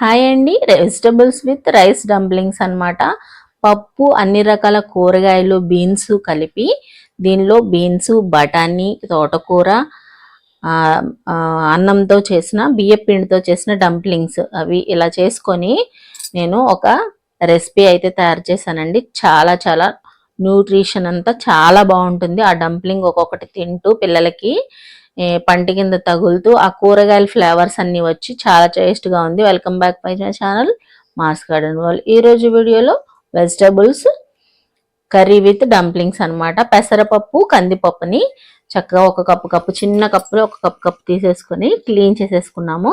Hi అండి. Vegetables with rice dumplings అన్నమాట. పప్పు అన్ని రకాల కూరగాయలు బీన్స్ కలిపి దీనిలో బీన్స్ బఠానీ తోటకూర అన్నంతో చేసిన బియ్యపిండితో చేసిన డంప్లింగ్స్ అవి ఇలా చేసుకొని నేను ఒక రెసిపీ అయితే తయారు చేశానండి. చాలా చాలా న్యూట్రిషన్ అంతా చాలా బాగుంటుంది. ఆ డంప్లింగ్ ఒక్కొక్కటి తింటూ పిల్లలకి పంటి కింద తగులుతూ ఆ కూరగాయల ఫ్లేవర్స్ అన్ని వచ్చి చాలా టేస్ట్గా ఉంది. Welcome back my channel mass garden వాళ్ళు ఈరోజు వీడియోలో వెజిటబుల్స్ కర్రీ విత్ డంప్లింగ్స్ అన్నమాట. పెసరపప్పు కందిపప్పుని చక్కగా ఒక కప్పు కప్పు చిన్న కప్పులో ఒక కప్పు కప్పు తీసేసుకొని క్లీన్ చేసేసుకున్నాము.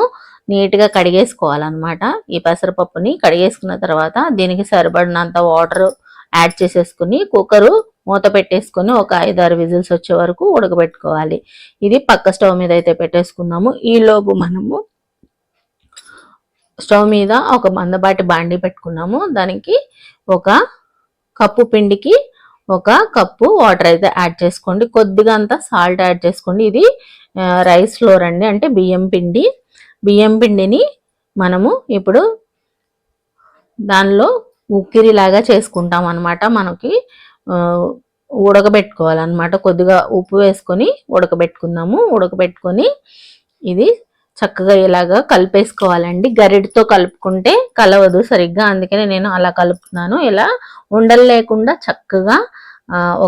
నీట్గా కడిగేసుకోవాలన్నమాట. ఈ పెసరపప్పుని కడిగేసుకున్న తర్వాత దీనికి సరిపడినంత వాటర్ యాడ్ చేసేసుకుని కుక్కరు మూత పెట్టేసుకొని ఒక ఐదు ఆరు విజిల్స్ వచ్చే వరకు ఉడకబెట్టుకోవాలి. ఇది పక్క స్టవ్ మీద అయితే పెట్టేసుకున్నాము. ఈ లోపు మనము స్టవ్ మీద ఒక మందపాటి బాండి పెట్టుకున్నాము. దానికి ఒక కప్పు పిండికి ఒక కప్పు వాటర్ అయితే యాడ్ చేసుకోండి. కొద్దిగా అంతా సాల్ట్ యాడ్ చేసుకోండి. ఇది రైస్ ఫ్లోర్ అండి అంటే బియ్యం పిండి. బియ్యం పిండిని మనము ఇప్పుడు దానిలో ఉక్కిరిలాగా చేసుకుంటాం అనమాట మనకి. ఉడకబెట్టుకోవాలన్నమాట. కొద్దిగా ఉప్పు వేసుకొని ఉడకబెట్టుకుందాము. ఉడకబెట్టుకొని ఇది చక్కగా ఇలాగా కలిపేసుకోవాలండి. గరిడితో కలుపుకుంటే కలవదు సరిగ్గా. అందుకనే నేను అలా కలుపుతున్నాను. ఇలా ఉండలు లేకుండా చక్కగా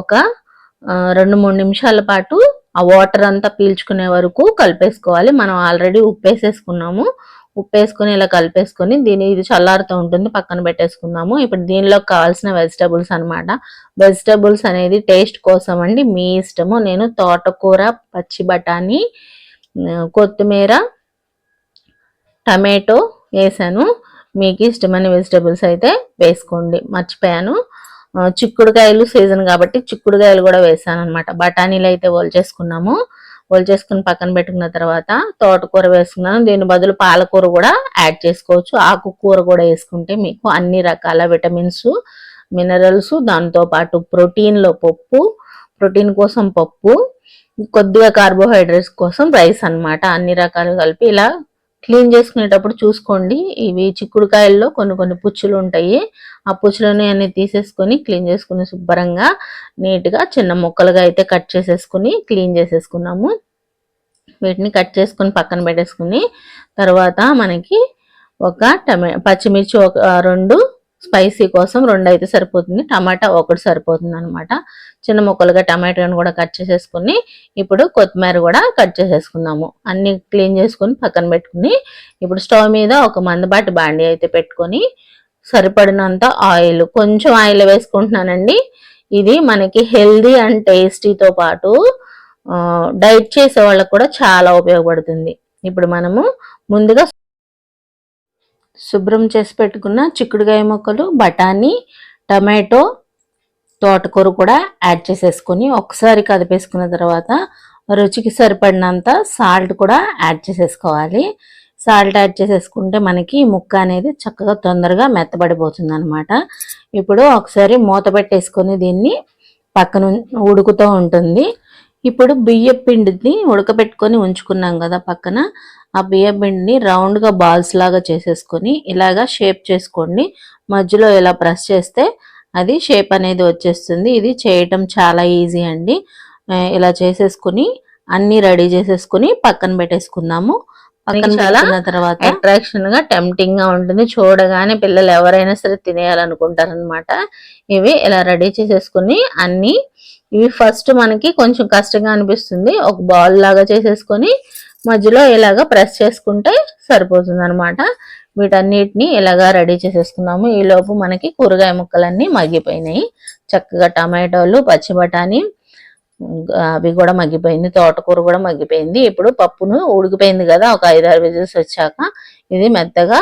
ఒక రెండు మూడు నిమిషాల పాటు ఆ వాటర్ అంతా పీల్చుకునే వరకు కలిపేసుకోవాలి. మనం ఆల్రెడీ ఉప్పు వేసేసుకున్నాము ఉప్పు వేసుకొని ఇలా కలిపేసుకొని దీని ఇది చల్లారుతూ ఉంటుంది. పక్కన పెట్టేసుకుందాము. ఇప్పుడు దీనిలో కావాల్సిన వెజిటబుల్స్ అనమాట వెజిటబుల్స్ అనేది టేస్ట్ కోసం అండి. మీ ఇష్టము. నేను తోటకూర పచ్చి బఠానీ కొత్తిమీర టమాటో వేసాను. మీకు ఇష్టమైన వెజిటబుల్స్ అయితే వేసుకోండి. మర్చిపోయాను. చిక్కుడుకాయలు సీజన్ కాబట్టి చిక్కుడుకాయలు కూడా వేసాను అనమాట బఠానీలు అయితే చేసుకున్నాము. చేసుకుని పక్కన పెట్టుకున్న తర్వాత తోటకూర వేసుకున్నాను. దీని బదులు పాలకూర కూడా యాడ్ చేసుకోవచ్చు. ఆకుకూర కూడా వేసుకుంటే మీకు అన్ని రకాల విటమిన్స్ మినరల్స్ దాంతోపాటు ప్రోటీన్లో పప్పు ప్రోటీన్ కోసం పప్పు కొద్దిగా కార్బోహైడ్రేట్స్ కోసం రైస్ అన్నమాట. అన్ని రకాలు కలిపి ఇలా క్లీన్ చేసుకునేటప్పుడు చూసుకోండి. ఇవి చిక్కుడుకాయల్లో కొన్ని కొన్ని పుచ్చులు ఉంటాయి. ఆ పుచ్చులని అన్ని తీసేసుకొని క్లీన్ చేసుకుని శుభ్రంగా నీట్గా చిన్న ముక్కలుగా అయితే కట్ చేసేసుకుని క్లీన్ చేసేసుకున్నాము. వీటిని కట్ చేసుకుని పక్కన పెట్టేసుకుని తర్వాత మనకి ఒక టమా పచ్చిమిర్చి ఒక రెండు స్పైసీ కోసం రెండు అయితే సరిపోతుంది. టమాటా ఒకటి సరిపోతుంది అనమాట చిన్న ముక్కలుగా టమాటాను కూడా కట్ చేసేసుకుని ఇప్పుడు కొత్తిమీర కూడా కట్ చేసేసుకుందాము. అన్ని క్లీన్ చేసుకుని పక్కన పెట్టుకుని ఇప్పుడు స్టవ్ మీద ఒక మందపాటి బాండి అయితే పెట్టుకొని సరిపడినంత ఆయిల్ కొంచెం ఆయిల్ వేసుకుంటున్నానండి. ఇది మనకి హెల్దీ అండ్ టేస్టీతో పాటు డైట్ చేసే వాళ్ళకు కూడా చాలా ఉపయోగపడుతుంది. ఇప్పుడు మనము ముందుగా శుభ్రం చేసి పెట్టుకున్న చిక్కుడుకాయ ముక్కలు బఠానీ టమాటో తోటకూర కూడా యాడ్ చేసేసుకొని ఒకసారి కదిపేసుకున్న తర్వాత రుచికి సరిపడినంత సాల్ట్ కూడా యాడ్ చేసేసుకోవాలి. సాల్ట్ యాడ్ చేసేసుకుంటే మనకి ముక్క అనేది చక్కగా తొందరగా మెత్తబడిపోతుంది అనమాట ఇప్పుడు ఒకసారి మూత పెట్టేసుకొని దీన్ని పక్కన ఉడుకుతూ ఉంటుంది. ఇప్పుడు బియ్య పిండిని ఉడకబెట్టుకొని ఉంచుకున్నాం కదా పక్కన. ఆ బియ్య పిండిని రౌండ్గా బాల్స్ లాగా చేసేసుకొని ఇలాగా షేప్ చేసుకోండి. మధ్యలో ఇలా ప్రెస్ చేస్తే అది షేప్ అనేది వచ్చేస్తుంది. ఇది చేయటం చాలా ఈజీ అండి. ఇలా చేసేసుకుని అన్ని రెడీ చేసేసుకుని పక్కన పెట్టేసుకుందాము. పక్కన చాలా తర్వాత అట్రాక్షన్గా టెంప్టింగ్గా ఉంటుంది. చూడగానే పిల్లలు ఎవరైనా సరే తినేయాలనుకుంటారు అనమాట ఇవి ఇలా రెడీ చేసేసుకుని అన్ని ఇవి ఫస్ట్ మనకి కొంచెం కష్టంగా అనిపిస్తుంది. ఒక బాల్ లాగా చేసేసుకొని మధ్యలో ఇలాగా ప్రెస్ చేసుకుంటే సరిపోతుంది అనమాట వీటన్నిటిని ఇలాగా రెడీ చేసేసుకున్నాము. ఈ లోపు మనకి కూరగాయ ముక్కలన్నీ మగ్గిపోయినాయి. చక్కగా టమాటోలు పచ్చి బఠానీ అవి కూడా మగ్గిపోయింది. తోటకూర కూడా మగ్గిపోయింది. ఇప్పుడు పప్పును ఉడికిపోయింది కదా ఒక ఐదారు విజిల్స్ వచ్చాక ఇది మెత్తగా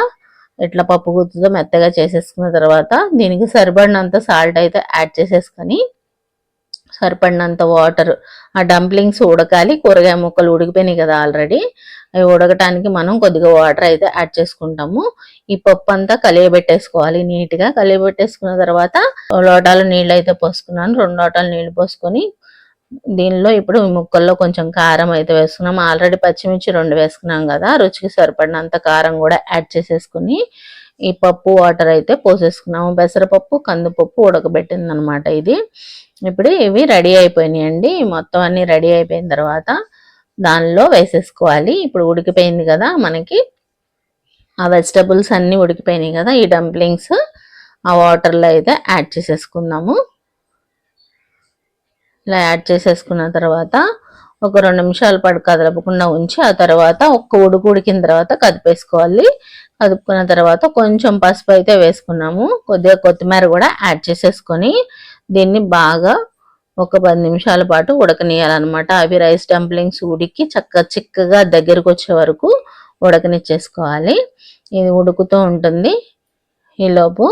ఇట్లా పప్పు గుత్తుతో మెత్తగా చేసేసుకున్న తర్వాత దీనికి సరిపడినంత సాల్ట్ అయితే యాడ్ చేసేసుకొని సరిపడినంత వాటర్ ఆ డంప్లింగ్స్ ఉడకాలి. కూరగాయ ముక్కలు ఉడికిపోయినాయి కదా ఆల్రెడీ అవి ఉడకటానికి మనం కొద్దిగా వాటర్ అయితే యాడ్ చేసుకుంటాము. ఈ పప్పు అంతా కలియబెట్టేసుకోవాలి నీట్గా కలియబెట్టేసుకున్న తర్వాత లోటాలు నీళ్ళు అయితే పోసుకున్నాను. రెండు లోటాలు నీళ్ళు పోసుకొని దీనిలో ఇప్పుడు ఈ ముక్కల్లో కొంచెం కారం అయితే వేసుకున్నాం. ఆల్రెడీ పచ్చిమిర్చి రెండు వేసుకున్నాం కదా. రుచికి సరిపడినంత కారం కూడా యాడ్ చేసేసుకుని ఈ పప్పు వాటర్ అయితే పోసేసుకున్నాము. పెసరపప్పు కందిపప్పు ఉడకబెట్టింది అనమాట ఇది. ఇప్పుడు ఇవి రెడీ అయిపోయినాయండి. మొత్తం అన్ని రెడీ అయిపోయిన తర్వాత దానిలో వేసేసుకోవాలి. ఇప్పుడు ఉడికిపోయింది కదా మనకి. ఆ వెజిటబుల్స్ అన్నీ ఉడికిపోయినాయి కదా ఈ డంప్లింగ్స్. ఆ వాటర్లో అయితే యాడ్ చేసేసుకుందాము. ఇలా యాడ్ చేసేసుకున్న తర్వాత ఒక రెండు నిమిషాల పాటు కదలపకుండా ఉంచి ఆ తర్వాత ఒక్క ఉడుకు ఉడికిన తర్వాత కదిపేసుకోవాలి. కదుపుకున్న తర్వాత కొంచెం పసుపు అయితే వేసుకున్నాము. కొద్దిగా కొత్తిమీర కూడా యాడ్ చేసేసుకొని దీన్ని బాగా ఒక పది నిమిషాల పాటు ఉడకనియాలన్నమాట అవి రైస్ డంప్లింగ్స్ ఉడికి చక్క చిక్కగా దగ్గరకు వచ్చే వరకు ఉడకనిచ్చేసుకోవాలి. ఇది ఉడుకుతూ ఉంటుంది. ఈలోపు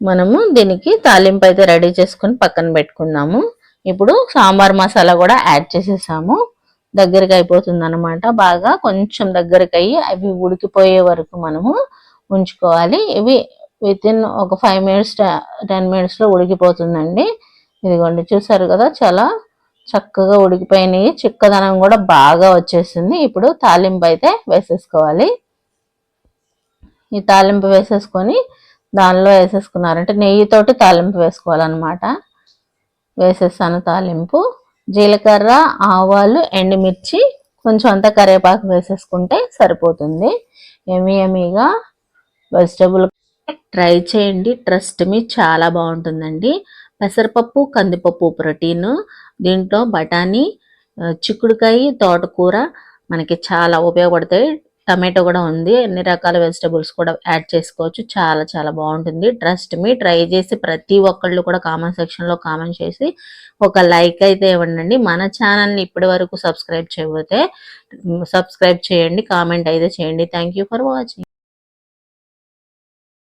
మనము దీనికి తాలింపు అయితే రెడీ చేసుకొని పక్కన పెట్టుకుందాము. ఇప్పుడు సాంబార్ మసాలా కూడా యాడ్ చేసేసాము. దగ్గరికి అయిపోతుంది అనమాట బాగా కొంచెం దగ్గరికి అయ్యి అవి ఉడికిపోయే వరకు మనము ఉంచుకోవాలి. ఇవి విత్ ఇన్ ఒక ఫైవ్ మినిట్స్ టెన్ మినిట్స్లో ఉడికిపోతుందండి. ఇదిగోండి చూసారు కదా చాలా చక్కగా ఉడికిపోయినాయి. చిక్కదనం కూడా బాగా వచ్చేసింది. ఇప్పుడు తాలింపు అయితే వేసేసుకోవాలి. ఈ తాలింపు వేసేసుకొని దానిలో వేసేసుకున్నారంటే నెయ్యితోటి తాలింపు వేసుకోవాలన్నమాట. వేసేసాను తాలింపు. జీలకర్ర ఆవాలు ఎండుమిర్చి కొంచెం అంతా కరివేపాకు వేసేసుకుంటే సరిపోతుంది. ఎమి ఎమిగా వెజిటబుల్ ట్రై చేయండి. ట్రస్ట్ మీ చాలా బాగుంటుందండి. పెసరపప్పు కందిపప్పు ప్రోటీన్ దీంట్లో బఠానీ చిక్కుడుకాయ తోటకూర మనకి చాలా ఉపయోగపడతాయి. టమాటో కూడా ఉంది. అన్ని రకాల వెజిటబుల్స్ కూడా యాడ్ చేసుకోవచ్చు. చాలా చాలా బాగుంటుంది. ట్రస్ట్ మీ ట్రై చేసి ప్రతి ఒక్కళ్ళు కూడా కామెంట్ సెక్షన్లో కామెంట్ చేసి ఒక లైక్ అయితే ఇవ్వండి మన ఛానల్ని ఇప్పటి వరకు సబ్స్క్రైబ్ చేయకపోతే సబ్స్క్రైబ్ చేయండి కామెంట్ అయితే చేయండి. Thank you for watching